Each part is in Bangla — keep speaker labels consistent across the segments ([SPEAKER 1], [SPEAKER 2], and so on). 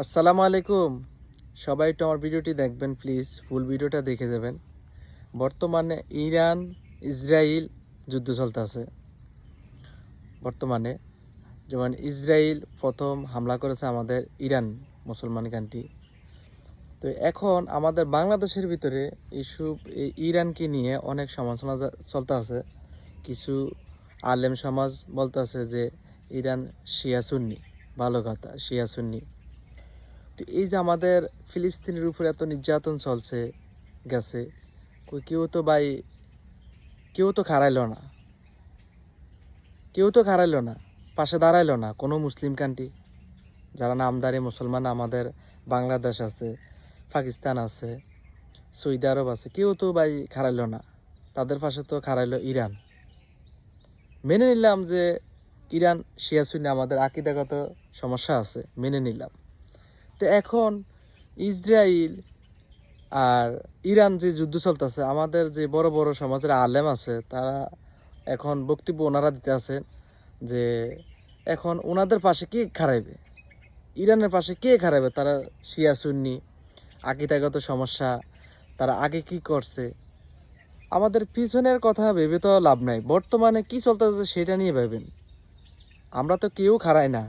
[SPEAKER 1] আসসালামু আলাইকুম। সবাই একটু আমার ভিডিওটি দেখবেন, প্লিজ। ফুল ভিডিওটা দেখে যাবেন। বর্তমানে ইরান ইসরায়েল যুদ্ধ চলতেছে। বর্তমানে যেমন ইসরায়েল প্রথম হামলা করেছে আমাদের ইরান মুসলমান কান্ট্রি তো এখন আমাদের বাংলাদেশের ভিতরে এইসব এই ইরানকে নিয়ে অনেক সমালোচনা চলতে আছে কিছু আলেম সমাজ বলতে আছে যে, ইরান শিয়া সুন্নি। ভালো কথা, শিয়া সুন্নি। তো এই যে আমাদের ফিলিস্তিনের উপরে এত নির্যাতন চলছে, গেছে কেউ তো ভাই, কেউ তো খারাইলো না। কেউ তো খারাইলো না, পাশে দাঁড়াইলো না কোনো মুসলিম কান্ট্রি। যারা নামদারি মুসলমান আমাদের বাংলাদেশ আছে, পাকিস্তান আছে, সৌদি আরব আছে, কেউ তো ভাই খারাইলো না। তাদের পাশে তো খারাইলো ইরান। মেনে নিলাম যে ইরান, শিয়া আমাদের আকিদাগত সমস্যা আছে, মেনে নিলাম। তো এখন ইসরায়েল আর ইরান যে যুদ্ধ চলতেছে, আমাদের যে বড় বড় সমাজের আলেম আছে, তারা এখন বক্তব্য ওনারা দিতে আছেন যে এখন ওনাদের পাশে কে খারাইবে ইরানের পাশে কে খারাইবে তারা শিয়া, সুন্নি আকিতাগত সমস্যা, তারা আগে কি করছে? আমাদের পিছনের কথা ভেবে তো লাভ নাই। বর্তমানে কি চলতেছে সেটা নিয়ে ভাবেন? আমরা তো কেউ খারাই না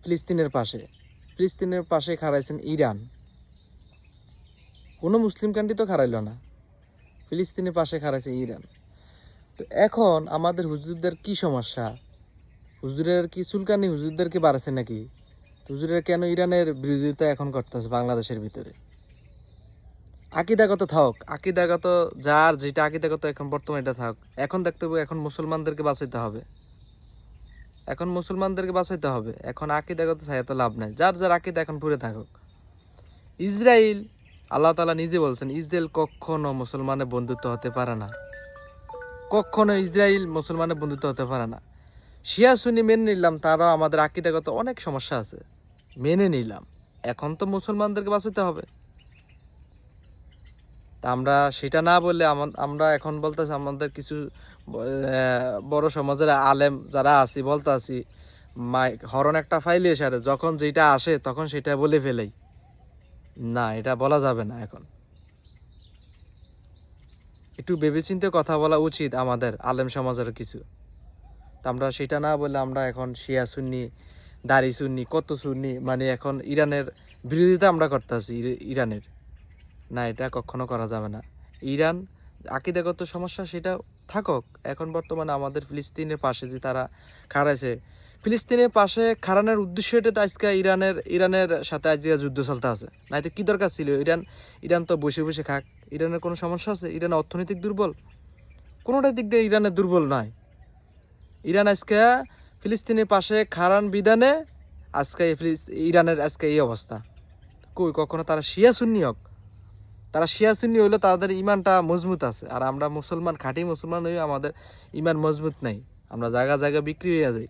[SPEAKER 1] ফিলিস্তিনের পাশে। ফিলিস্তিনের পাশে খাড়াইছেন ইরান। কোনো মুসলিম কান্ট্রি তো খাড়াইল না। ফিলিস্তিনের পাশে খাড়াইছে ইরান। তো এখন আমাদের হুজুরদের কি সমস্যা? হুজুরের কি চুলকানি? হুজুরদেরকে বাড়াছে নাকি? হুজুরের কেন ইরানের বিরোধিতা এখন করতেছে বাংলাদেশের ভিতরে? আকিদাগত থাক, আকিদাগত যার যেটা আকিদাগত এখন বর্তমানে এটা থাক। এখন দেখতে হবে, এখন মুসলমানদেরকে বাঁচাইতে হবে। এখন মুসলমানদেরকে বাঁচাইতে হবে। এখন আকিদাগত ছায়া তো লাভ নাই। যার যার আকিদা এখন পুরে থাকুক। ইসরায়েল আল্লাহ তালা নিজে বলছেন ইসরায়েল কখনো মুসলমানের বন্ধুত্ব হতে পারে না। কখনো ইসরায়েল মুসলমানের বন্ধুত্ব হতে পারে না। শিয়া সুনি মেনে নিলাম, তারাও আমাদের আকিদাগত অনেক সমস্যা আছে। মেনে নিলাম। এখন তো মুসলমানদেরকে বাঁচাতে হবে। তা আমরা সেটা না আমা- আমরা এখন বলতেছি আমাদের কিছু বড় সমাজের আলেম যারা আছি, বলতে আছি, মাই, হরণ একটা ফাইলে এসে যখন যেটা আসে তখন সেটা বলে ফেলেই। না, এটা বলা যাবে না এখন। একটু ভেবেচিন্তে কথা বলা উচিত আমাদের আলেম সমাজের কিছু। তা আমরা সেটা না বলে আমরা এখন শিয়া সুন্নি, দাড়ি সুন্নি, কত সুন্নি মানে এখন ইরানের বিরোধিতা আমরা করতেছি ইরানের। না, এটা কখনো করা যাবে না। ইরান আকিদাগত সমস্যা সেটা থাকুক। এখন বর্তমানে আমাদের ফিলিস্তিনের পাশে যে তারা খাড়াইছে, ফিলিস্তিনের পাশে খাড়ানোর উদ্দেশ্য এটা আজকে ইরানের ইরানের সাথে আজকে যুদ্ধ চলতে আছে। নাই তো কি দরকার ছিল? ইরান ইরান তো বসে বসে খাক। ইরানের কোনো সমস্যা আছে? ইরান অর্থনৈতিক দুর্বল। কোনোটা দিক দিয়ে ইরানের দুর্বল নয়। ইরান আজকে ফিলিস্তিনের পাশে খারান বিধানে আজকে ইরানের আজকে এই অবস্থা। কই, কখনো তারা শিয়া সুন্নি হোক তারা শিয়া সুন্নি হইল তাদের ইমানটা মজবুত আছে। আর আমরা মুসলমান, খাঁটি মুসলমান হয়ে আমাদের ইমান মজবুত নাই। আমরা জায়গা জায়গা বিক্রি হয়ে যাই।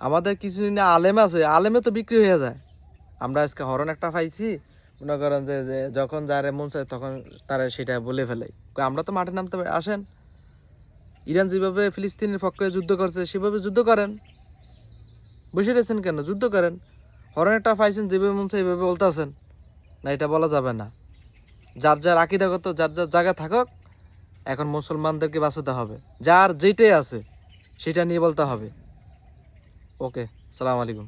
[SPEAKER 1] আমাদের কিছু আলেম আছে, আলেমে তো বিক্রি হয়ে যায়। আমরা আজকে হরণ একটা পাইছি, মনে করেন যে যখন যারে মন চায় তখন তারা সেটা বলে ফেলে। আমরা তো মাঠে নামতে পারি- আসেন। ইরান যেভাবে ফিলিস্তিনের পক্ষে যুদ্ধ করছে, সেভাবে যুদ্ধ করেন। বসে রয়েছেন কেন? যুদ্ধ করেন। হরণ একটা পাইছেন, যেভাবে মন চায় এইভাবে বলতেছেন। না, এটা বলা যাবে না। যার যার আকিদাগত যার যার জায়গা থাকুক, এখন মুসলমানদেরকে বাঁচাতে হবে। যার যেটাই আছে, সেটা নিয়ে বলতে হবে। ওকে, সালাম আলাইকুম।